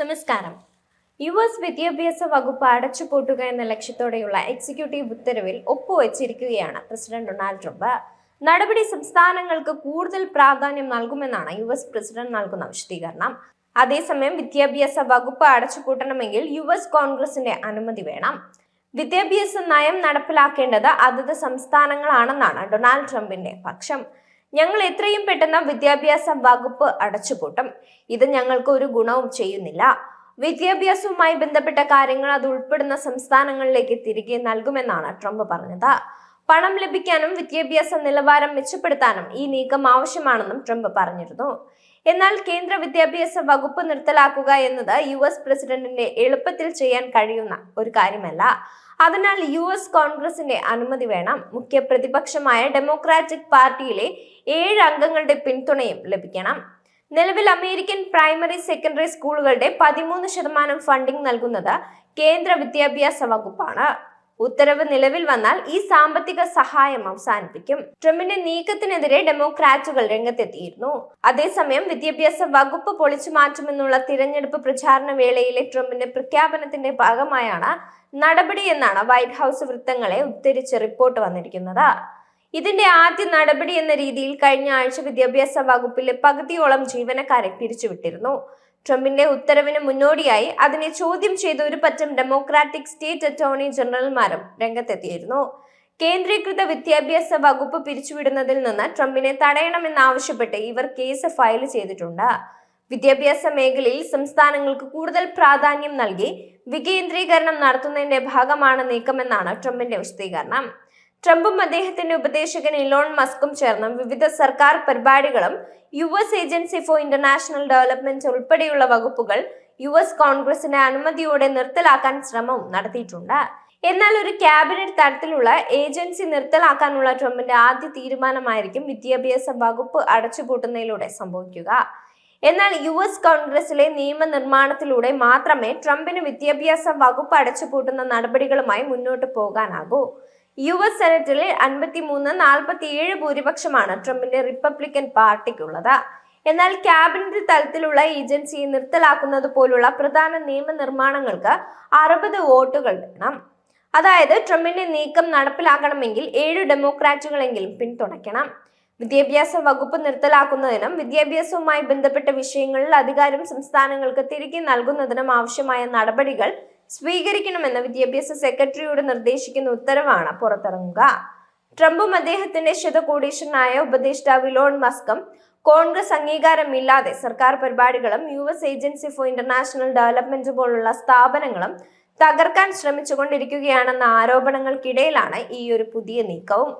നമസ്കാരം. U S വിദ്യാഭ്യാസ വകുപ്പ് അടച്ചുപൂട്ടുക എന്ന ലക്ഷ്യത്തോടെയുള്ള എക്സിക്യൂട്ടീവ് ഉത്തരവിൽ ഒപ്പുവച്ചിരിക്കുകയാണ് പ്രസിഡന്റ് ഡൊണാൾഡ് ട്രംപ്. നടപടി സംസ്ഥാനങ്ങൾക്ക് കൂടുതൽ പ്രാധാന്യം നൽകുമെന്നാണ് യു എസ് പ്രസിഡന്റ് നൽകുന്ന വിശദീകരണം. അതേസമയം വിദ്യാഭ്യാസ വകുപ്പ് അടച്ചുപൂട്ടണമെങ്കിൽ യു എസ് കോൺഗ്രസിന്റെ അനുമതി വേണം. വിദ്യാഭ്യാസ നയം നടപ്പിലാക്കേണ്ടത് അതത് സംസ്ഥാനങ്ങളാണെന്നാണ് ഡൊണാൾഡ് ട്രംപിന്റെ പക്ഷം. ഞങ്ങൾ എത്രയും പെട്ടെന്ന് വിദ്യാഭ്യാസ വകുപ്പ് അടച്ചുപൂട്ടും. ഇത് ഞങ്ങൾക്ക് ഒരു ഗുണവും ചെയ്യുന്നില്ല. വിദ്യാഭ്യാസവുമായി ബന്ധപ്പെട്ട കാര്യങ്ങൾ അത് ഉൾപ്പെടുന്ന സംസ്ഥാനങ്ങളിലേക്ക് തിരികെ നൽകുമെന്നാണ് ട്രംപ് പറഞ്ഞത്. പണം ലഭിക്കാനും വിദ്യാഭ്യാസ നിലവാരം മെച്ചപ്പെടുത്താനും ഈ നീക്കം ആവശ്യമാണെന്നും ട്രംപ് പറഞ്ഞിരുന്നു. എന്നാൽ കേന്ദ്ര വിദ്യാഭ്യാസ വകുപ്പ് നിർത്തലാക്കുക എന്നത് യു എസ് പ്രസിഡന്റിന്റെ എളുപ്പത്തിൽ ചെയ്യാൻ കഴിയുന്ന ഒരു കാര്യമല്ല. അതിനാൽ യു എസ് കോൺഗ്രസിന്റെ അനുമതി വേണം. മുഖ്യ പ്രതിപക്ഷമായ ഡെമോക്രാറ്റിക് പാർട്ടിയിലെ ഏഴ് അംഗങ്ങളുടെ പിന്തുണയും ലഭിക്കണം. നിലവിൽ അമേരിക്കൻ പ്രൈമറി സെക്കൻഡറി സ്കൂളുകളുടെ പതിമൂന്ന് ശതമാനം ഫണ്ടിംഗ് നൽകുന്നത് കേന്ദ്ര വിദ്യാഭ്യാസ വകുപ്പാണ്. ഉത്തരവ് നിലവിൽ വന്നാൽ ഈ സാമ്പത്തിക സഹായം അവസാനിപ്പിക്കും. ട്രംപിന്റെ നീക്കത്തിനെതിരെ ഡെമോക്രാറ്റുകൾ രംഗത്തെത്തിയിരുന്നു. അതേസമയം വിദ്യാഭ്യാസ വകുപ്പ് പൊളിച്ചു മാറ്റുമെന്നുള്ള തിരഞ്ഞെടുപ്പ് പ്രചാരണ വേളയിലെ ട്രംപിന്റെ പ്രഖ്യാപനത്തിന്റെ ഭാഗമായാണ് നടപടി എന്നാണ് വൈറ്റ് ഹൗസ് വൃത്തങ്ങളെ ഉദ്ധരിച്ച് റിപ്പോർട്ട് വന്നിരിക്കുന്നത്. ഇതിന്റെ ആദ്യ നടപടി എന്ന രീതിയിൽ കഴിഞ്ഞ ആഴ്ച വിദ്യാഭ്യാസ വകുപ്പിലെ പകുതിയോളം ജീവനക്കാരെ പിരിച്ചുവിട്ടിരുന്നു. ട്രംപിന്റെ ഉത്തരവിന് മുന്നോടിയായി അതിനെ ചോദ്യം ചെയ്ത ഒരു പറ്റം ഡെമോക്രാറ്റിക് സ്റ്റേറ്റ് അറ്റോർണി ജനറൽമാരും രംഗത്തെത്തിയിരുന്നു. കേന്ദ്രീകൃത വിദ്യാഭ്യാസ വകുപ്പ് പിരിച്ചുവിടുന്നതിൽ നിന്ന് ട്രംപിനെ തടയണമെന്നാവശ്യപ്പെട്ട് ഇവർ കേസ് ഫയൽ ചെയ്തിട്ടുണ്ട്. വിദ്യാഭ്യാസ മേഖലയിൽ സംസ്ഥാനങ്ങൾക്ക് കൂടുതൽ പ്രാധാന്യം നൽകി വികേന്ദ്രീകരണം നടത്തുന്നതിന്റെ ഭാഗമാണ് നീക്കമെന്നാണ് ട്രംപിന്റെ വിശദീകരണം. ട്രംപും അദ്ദേഹത്തിന്റെ ഉപദേശകൻ ഇലോൺ മസ്കും ചേർന്ന് വിവിധ സർക്കാർ പരിപാടികളും U S agency for international development ഉൾപ്പെടെയുള്ള വകുപ്പുകൾ യു എസ് കോൺഗ്രസിന്റെ അനുമതിയോടെ നിർത്തലാക്കാൻ ശ്രമവും നടത്തിയിട്ടുണ്ട്. എന്നാൽ ഒരു ക്യാബിനറ്റ് തരത്തിലുള്ള ഏജൻസി നിർത്തലാക്കാനുള്ള ട്രംപിന്റെ ആദ്യ തീരുമാനമായിരിക്കും വിദ്യാഭ്യാസ വകുപ്പ് അടച്ചുപൂട്ടുന്നതിലൂടെ സംഭവിക്കുക. എന്നാൽ യു എസ് കോൺഗ്രസിലെ നിയമനിർമ്മാണത്തിലൂടെ മാത്രമേ ട്രംപിന് വിദ്യാഭ്യാസ വകുപ്പ് അടച്ചുപൂട്ടുന്ന നടപടികളുമായി മുന്നോട്ട് പോകാനാകൂ. യു എസ് സെനറ്റിൽ അൻപത്തിമൂന്ന് നാൽപ്പത്തിയേഴ് ഭൂരിപക്ഷമാണ് ട്രംപിന്റെ റിപ്പബ്ലിക്കൻ പാർട്ടിക്കുള്ളത്. എന്നാൽ ക്യാബിനറ്റ് തലത്തിലുള്ള ഏജൻസിയെ നിർത്തലാക്കുന്നത് പോലുള്ള പ്രധാന നിയമനിർമ്മാണങ്ങൾക്ക് അറുപത് വോട്ടുകൾ വേണം. അതായത് ട്രംപിന്റെ നീക്കം നടപ്പിലാക്കണമെങ്കിൽ ഏഴ് ഡെമോക്രാറ്റുകളെങ്കിലും പിന്തുണയ്ക്കണം. വിദ്യാഭ്യാസ വകുപ്പ് നിർത്തലാക്കുന്നതിനും വിദ്യാഭ്യാസവുമായി ബന്ധപ്പെട്ട വിഷയങ്ങളിൽ അധികാരം സംസ്ഥാനങ്ങൾക്ക് തിരികെ നൽകുന്നതിനും ആവശ്യമായ നടപടികൾ സ്വീകരിക്കണമെന്ന് വിദ്യാഭ്യാസ സെക്രട്ടറിയോട് നിർദ്ദേശിക്കുന്ന ഉത്തരവാണ് പുറത്തിറങ്ങുക. ട്രംപും അദ്ദേഹത്തിന്റെ ശതകോടീശ്വരനായ ഉപദേഷ്ടാവ് ഇലോൺ മസ്കും കോൺഗ്രസ് അംഗീകാരമില്ലാതെ സർക്കാർ പരിപാടികളും U S agency for international development പോലുള്ള സ്ഥാപനങ്ങളും തകർക്കാൻ ശ്രമിച്ചുകൊണ്ടിരിക്കുകയാണെന്ന ആരോപണങ്ങൾക്കിടയിലാണ് ഈ ഒരു പുതിയ നീക്കവും.